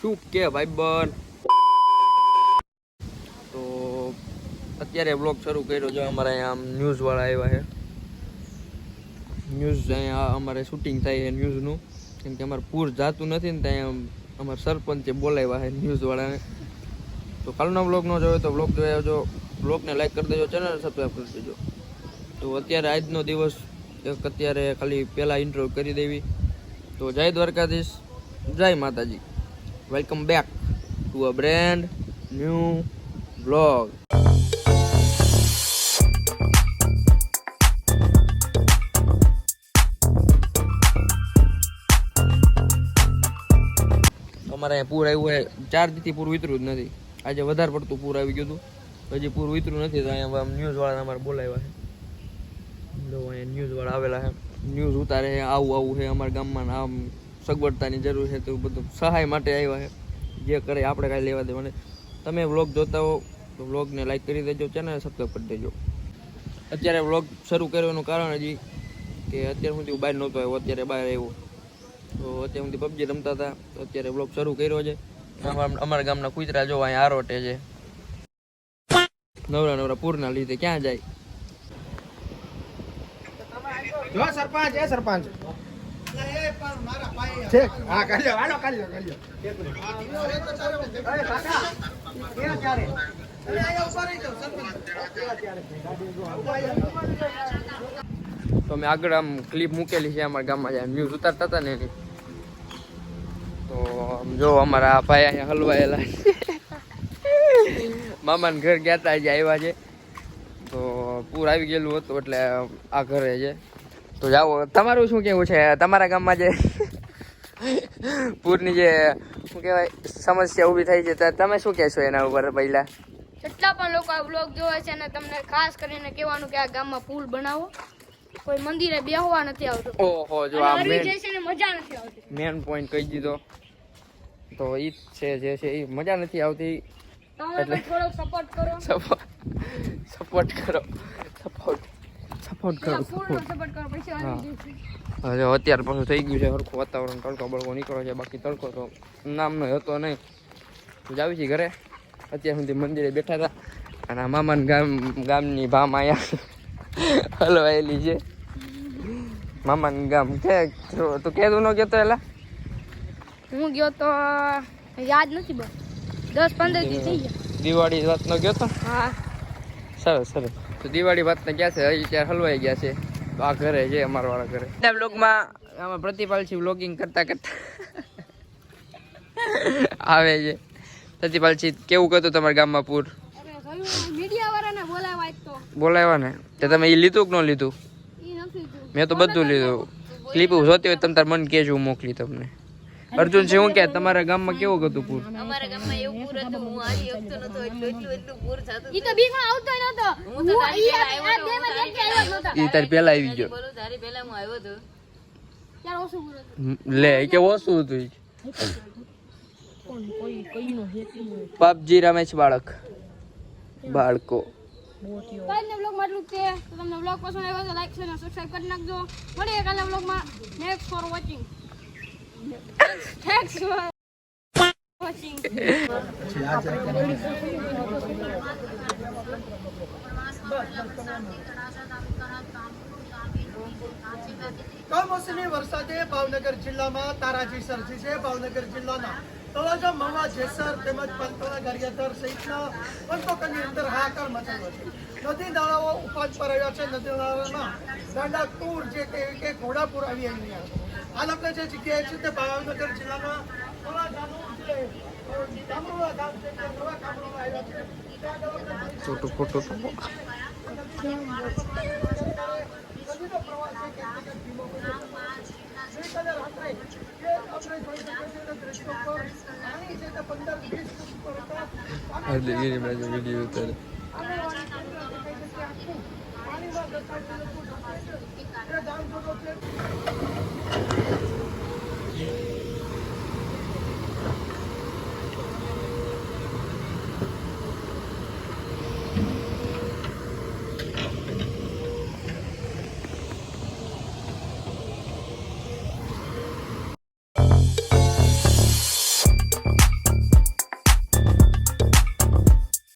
શું કે ભાઈ બન? તો અત્યારે બ્લોગ શરૂ કર્યો છે. અમારા અહીંયા આમ ન્યૂઝ વાળા આવ્યા છે. ન્યૂઝ અહીંયા અમારે શૂટિંગ થાય છે ન્યૂઝનું કેમ કે અમારે પૂર જાતું નથી ને ત્યાં અમારા સરપંચે બોલાવ્યા છે ન્યૂઝ વાળાને તો કાલનો બ્લોગ ન જોયો તો બ્લોગ જોઈ આવજો બ્લોગને લાઈક કરી દેજો ચેનલ સબસ્ક્રાઈબ કરી દેજો. તો અત્યારે આજનો દિવસ એક અત્યારે ખાલી પહેલાં ઇન્ટરવ્યૂ કરી દેવી. તો જય દ્વારકાધીશ, જય Mataji. Welcome back to a brand new blog અમારે અહીંયા પૂર આવ્યું હોય. ચાર દીથી પૂર ઉતર્યું જ નથી. આજે વધારે પડતું પૂર આવી ગયું હતું. હજી પૂર ઉતર્યું નથી, તો અહીંયા ન્યૂઝ વાળા અમારે બોલાવ્યા છે. જો અહીંયા ન્યૂઝ વાળા આવેલા છે. ન્યૂઝ ઉતારે છે, આવું આવું છે અમારા ગામમાં આમ સગવડતાની જરૂર છે તો બધું સહાય માટે આવ્યા છે. જે કરે આપણે કાંઈ લેવા દેવાને તમે વ્લોગ જોતા હો તો વ્લોગને લાઈક કરી દેજો ચેનલ સબસ્ક્રાઈબ કરી દેજો. અત્યારે વ્લોગ શરૂ કરવાનું કારણ હજી કે અત્યાર સુધી બહાર નહોતો આવ્યો, અત્યારે બહાર આવ્યો. તો અત્યાર સુધી પબજી રમતા હતા, તો અત્યારે વ્લોગ શરૂ કર્યો છે. અમારા અમારા ગામના કુતરા જો અહીંયા આરોટે છે. નવરા નવરા પૂરના લીધે ક્યાં જાય? જો સરપંચ, એ સરપંચ. તો મેં આગળ આમ ક્લિપ મૂકેલી છે અમારા ગામમાં જ્યાં ન્યૂઝ ઉતારતા હતા ને એની. તો જો અમારા ભાઈ અહીંયા હલવાયેલા મામાને ઘર ગયા હતા આજે આવ્યા છે. તો પૂર આવી ગયેલું હતું, એટલે આ ઘરે છે. તો જાઓ તમારું શું કેવું છે? તમારા ગામમાં જે પૂરની જે શું કહેવાય સમસ્યા ઊભી થઈ છે તો તમે શું કહેશો એના ઉપર પહેલા? જેટલા પણ લોકો આ બ્લોગ જોવે છે અને તમને ખાસ કરીને કહેવાનું કે આ ગામમાં પુલ બનાવો. કોઈ મંદિરે બેહવા નથી આવતું. ઓહો જો આ મેન છે ને મજા નથી આવતી. મેન પોઈન્ટ કહી દીધો. તો ઈ જ છે જે છે એ મજા નથી આવતી. એટલે- થોડોક સપોર્ટ કરો. સપોર્ટ કરો. સપોર્ટ સપોર્ટ કરો. હવે અત્યારે પાછું થઈ ગયું છે સરખું વાતાવરણ તડકો બળકો નીકળો છે બાકી તડકો તો નામનો હતો નહીં. તો જાવી છીએ ઘરે? અત્યાર સુધી મંદિરે બેઠા હતા અને આ મામાના ગામ ગામની ભામ અહીંયા હલવાયેલી છે. મામાનું ગામ કે તું કેદું ન કેતો એલા? હું ગયો તો યાદ નથી બસ. દસ પંદર દિવસ થઈ ગયા. દિવાળી વાતનો ગયો તો? હા. સરસ સરસ. તો દિવાળી વાતને ગયા છે? અત્યારે ત્યાં હલવાઈ ગયા છે. તો આ ઘરે છે અમારા વાળા ઘરે. આ બ્લોગમાં આમાં પ્રતિપાલસિંહ વ્લોગિંગ કરતા કરતા. આવે છે. પ્રતિપાલસિંહ કેવું કરતું તમારા ગામમાં પૂર? મીડિયા વાળાને બોલાવા આજ તો બોલાવ્યા ને તો. તમે એ લીધું કે ન લીધું. મેં તો બધું લીધું. ક્લિપ જોતી હોય તમે તાર મન કહેજો હું મોકલી તમને. અર્જુન છે હું કે તમારા ગામમાં કેવું હતું પૂર? અમારા ગામમાં એવું પૂર હતું. હું આવી શકતો નતો એટલું એટલું એટલું પૂર થતું ઈ તો બીમાં આવતો નતો હું તો તારી પહેલા આ- આવ્યો તો, નતો એ તાર પહેલા આવી ગયો. બોલું તારી પહેલા હું આવ્યો હતો ત્યારે ઓછું પૂર હતું? લે એ કે ઓછું હતું ઈ. પબજી રમે છે બાળક. બાળકો. કાલ ને બ્લોગમાં એટલું છે. તો તમને બ્લોગ પસંદ આવ્યો તો લાઈક શેર અને સબસ્ક્રાઇબ કરી નાખજો. મળીએ કાલે blog next for watching thanks for watching. કમોસમી વરસાદે ભાવનગર જિલ્લામાં તારાજી સર્જી છે. ભાવનગર જિલ્લાના તળાજા મામા જેસર તેમજ પંતોળા ગરિયાધર સહિતના પંથકોની અંદર હાકર મચાવ્યો છે. નદી નાળાઓ ઉપાજ પર આવ્યા છે. નદી નાળામાં દાંડા તૂર જે કે ઘોડાપુર આવી રહ્યા હાલ જે જગ્યાએ છે તે ભાવનગર જિલ્લામાં ગામ નવા આપણે છોટું ખોટું તો નદીનો કે તે ધીમો પડ્યો છે. ગઈકાલે રાત્રે જે આપણે જોઈ શકીએ છીએ તે દ્રશ્યો પર છે તે 15 20 ફૂટ ઉપર હતા. વીડિયો ઉતારે પાણીમાં